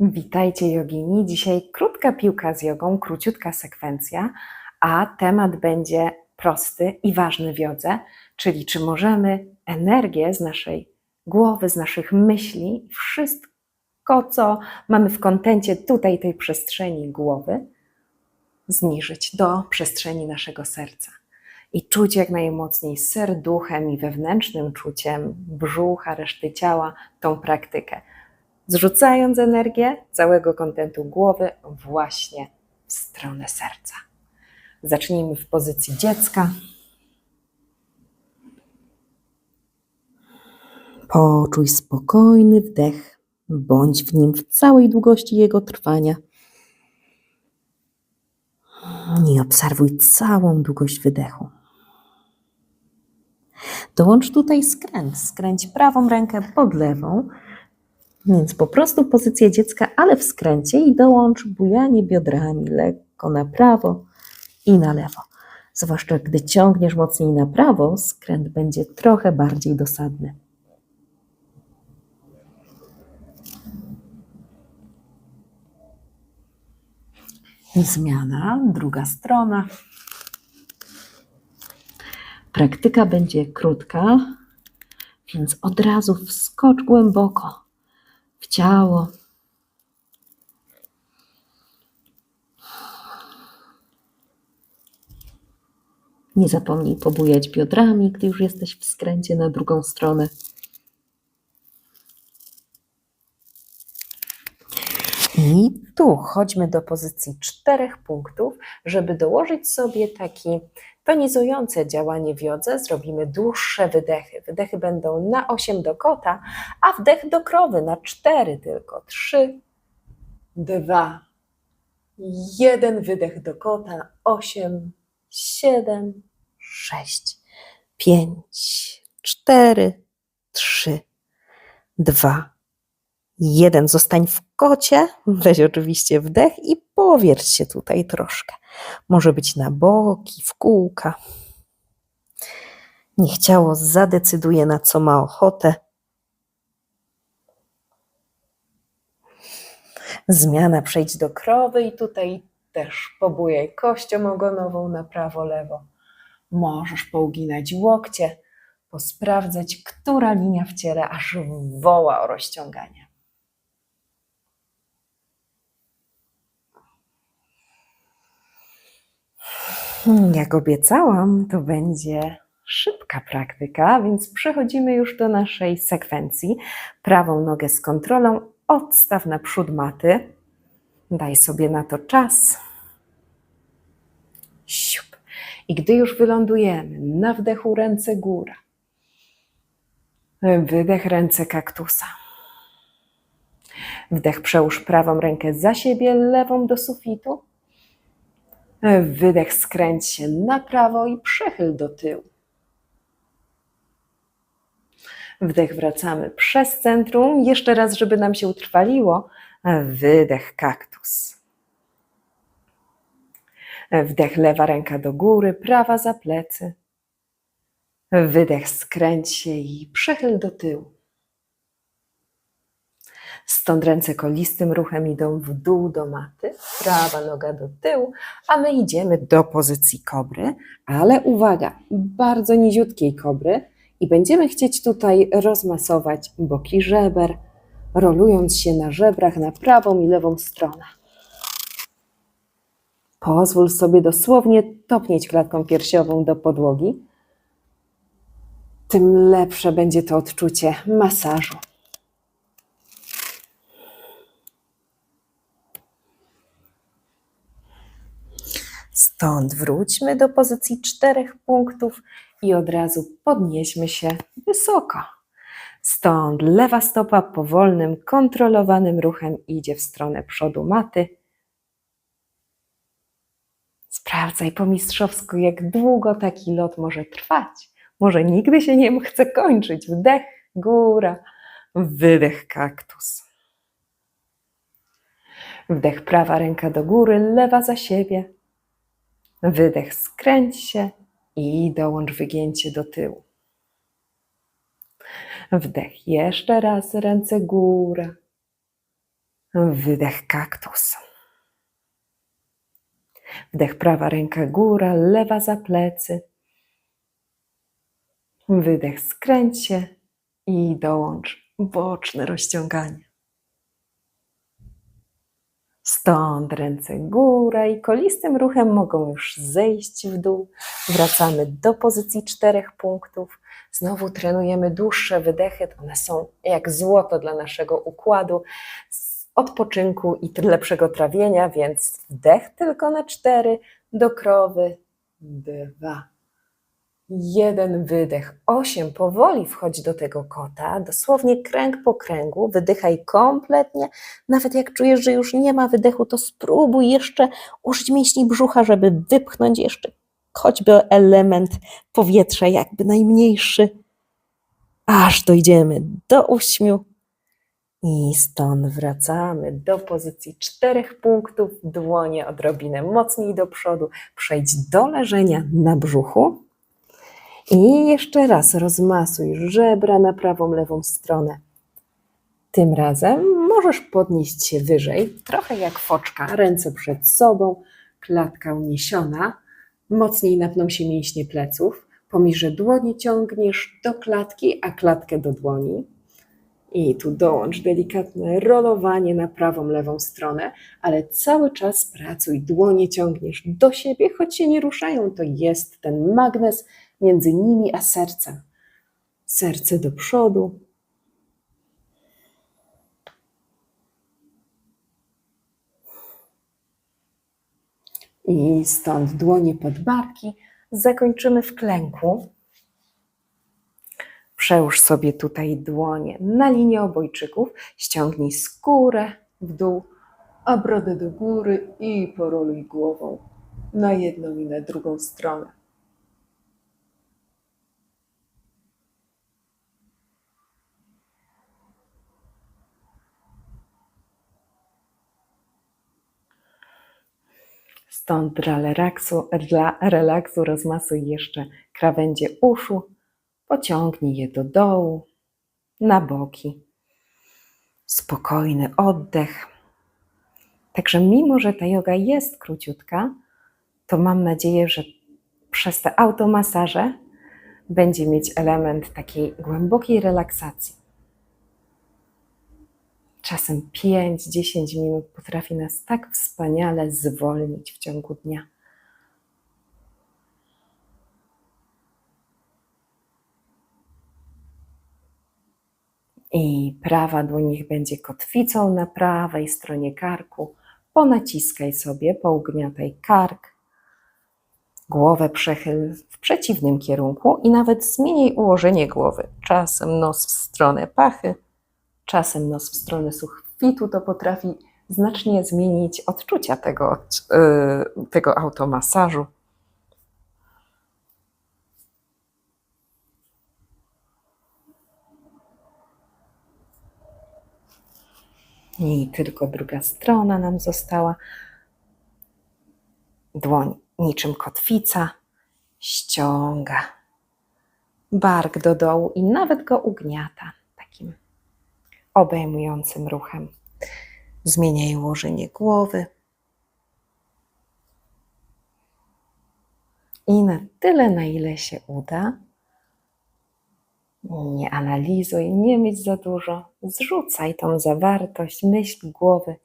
Witajcie jogini. Dzisiaj krótka piłka z jogą, króciutka sekwencja, a temat będzie prosty i ważny w jodze, czyli czy możemy energię z naszej głowy, z naszych myśli, wszystko co mamy w kontencie tutaj tej przestrzeni głowy, zniżyć do przestrzeni naszego serca. I czuć jak najmocniej serduchem i wewnętrznym czuciem brzucha, reszty ciała tą praktykę zrzucając energię całego kontentu głowy właśnie w stronę serca. Zacznijmy w pozycji dziecka. Poczuj spokojny wdech, bądź w nim w całej długości jego trwania. I obserwuj całą długość wydechu. Dołącz tutaj skręt. Skręć prawą rękę pod lewą, więc po prostu pozycja dziecka, ale w skręcie i dołącz bujanie biodrami lekko na prawo i na lewo. Zwłaszcza gdy ciągniesz mocniej na prawo, skręt będzie trochę bardziej dosadny. Zmiana, druga strona. Praktyka będzie krótka, więc od razu wskocz głęboko w ciało. Nie zapomnij pobujać biodrami, gdy już jesteś w skręcie na drugą stronę. I tu chodźmy do pozycji czterech punktów, żeby dołożyć sobie taki tonizujące działanie w jodze. Zrobimy dłuższe wydechy. Wydechy będą na 8 do kota, a wdech do krowy na 4 tylko. 3, 2, 1. Wydech do kota. 8, 7, 6, 5, 4, 3, 2, jeden. Zostań w kocie, weź oczywiście wdech i powierć się tutaj troszkę. Może być na boki, w kółka. Niech ciało zadecyduje, na co ma ochotę. Zmiana, przejdź do krowy i tutaj też pobujaj kością ogonową na prawo, lewo. Możesz pouginać łokcie, posprawdzać, która linia w ciele aż woła o rozciąganie. Jak obiecałam, to będzie szybka praktyka, więc przechodzimy już do naszej sekwencji. Prawą nogę z kontrolą odstaw na przód maty. Daj sobie na to czas. Siup. I gdy już wylądujemy, na wdechu ręce góra. Wydech ręce kaktusa. Wdech przełóż prawą rękę za siebie, lewą do sufitu. Wydech skręć się na prawo i przechyl do tyłu. Wdech wracamy przez centrum. Jeszcze raz, żeby nam się utrwaliło. Wydech kaktus. Wdech lewa ręka do góry, prawa za plecy. Wydech skręć się i przechyl do tyłu. Stąd ręce kolistym ruchem idą w dół do maty, prawa noga do tyłu, a my idziemy do pozycji kobry, ale uwaga, bardzo niziutkiej kobry i będziemy chcieć tutaj rozmasować boki żeber, rolując się na żebrach na prawą i lewą stronę. Pozwól sobie dosłownie topnieć klatką piersiową do podłogi, tym lepsze będzie to odczucie masażu. Stąd wróćmy do pozycji czterech punktów i od razu podnieśmy się wysoko. Stąd lewa stopa powolnym, kontrolowanym ruchem idzie w stronę przodu maty. Sprawdzaj po mistrzowsku, jak długo taki lot może trwać. Może nigdy się nie chce kończyć. Wdech, góra, wydech, kaktus. Wdech, prawa ręka do góry, lewa za siebie. Wydech, skręć się i dołącz wygięcie do tyłu. Wdech, jeszcze raz, ręce góra. Wydech kaktus. Wdech prawa ręka góra, lewa za plecy. Wydech skręć się i dołącz boczne rozciąganie. Stąd ręce góra i kolistym ruchem mogą już zejść w dół. Wracamy do pozycji czterech punktów. Znowu trenujemy dłuższe wydechy. One są jak złoto dla naszego układu odpoczynku i lepszego trawienia, więc wdech tylko na cztery, do krowy dwa. Jeden wydech, osiem, powoli wchodź do tego kota, dosłownie kręg po kręgu, wydychaj kompletnie. Nawet jak czujesz, że już nie ma wydechu, to spróbuj jeszcze użyć mięśni brzucha, żeby wypchnąć jeszcze choćby element powietrza, jakby najmniejszy, aż dojdziemy do uśmiu. I stąd wracamy do pozycji czterech punktów, dłonie odrobinę mocniej do przodu, przejdź do leżenia na brzuchu. I jeszcze raz rozmasuj żebra na prawą, lewą stronę. Tym razem możesz podnieść się wyżej, trochę jak foczka, ręce przed sobą, klatka uniesiona, mocniej napną się mięśnie pleców, pomiże dłonie ciągniesz do klatki, a klatkę do dłoni. I tu dołącz delikatne rolowanie na prawą, lewą stronę, ale cały czas pracuj, dłonie ciągniesz do siebie, choć się nie ruszają, to jest ten magnes między nimi a sercem. Serce do przodu. I stąd dłonie pod barki. Zakończymy w klęku. Przełóż sobie tutaj dłonie na linię obojczyków, ściągnij skórę w dół, a brodę do góry i poroluj głową na jedną i na drugą stronę. Stąd dla relaksu, dla relaksu rozmasuj jeszcze krawędzie uszu, pociągnij je do dołu, na boki. Spokojny oddech. Także mimo, że ta yoga jest króciutka, to mam nadzieję, że przez te automasaże będzie mieć element takiej głębokiej relaksacji. Czasem 5-10 minut potrafi nas tak wspaniale zwolnić w ciągu dnia. I prawa dłoń niech będzie kotwicą na prawej stronie karku. Ponaciskaj sobie, pougniataj kark. Głowę przechyl w przeciwnym kierunku i nawet zmieniaj ułożenie głowy. Czasem nos w stronę pachy, czasem nos w stronę suchwitu. To potrafi znacznie zmienić odczucia tego, yy, tego automasażu. I tylko druga strona nam została. Dłoń niczym kotwica ściąga bark do dołu i nawet go ugniata obejmującym ruchem. Zmieniaj ułożenie głowy. I na tyle, na ile się uda, nie analizuj, nie myśl za dużo, zrzucaj tą zawartość, myśl głowy,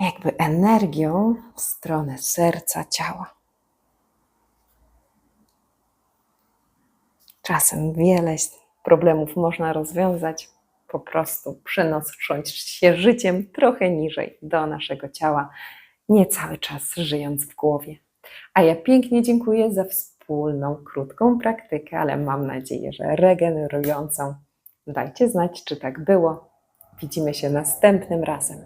jakby energią w stronę serca, ciała. Czasem wiele problemów można rozwiązać po prostu przenosząc się życiem trochę niżej do naszego ciała, nie cały czas żyjąc w głowie. A ja pięknie dziękuję za wspólną, krótką praktykę, ale mam nadzieję, że regenerującą. Dajcie znać, czy tak było. Widzimy się następnym razem.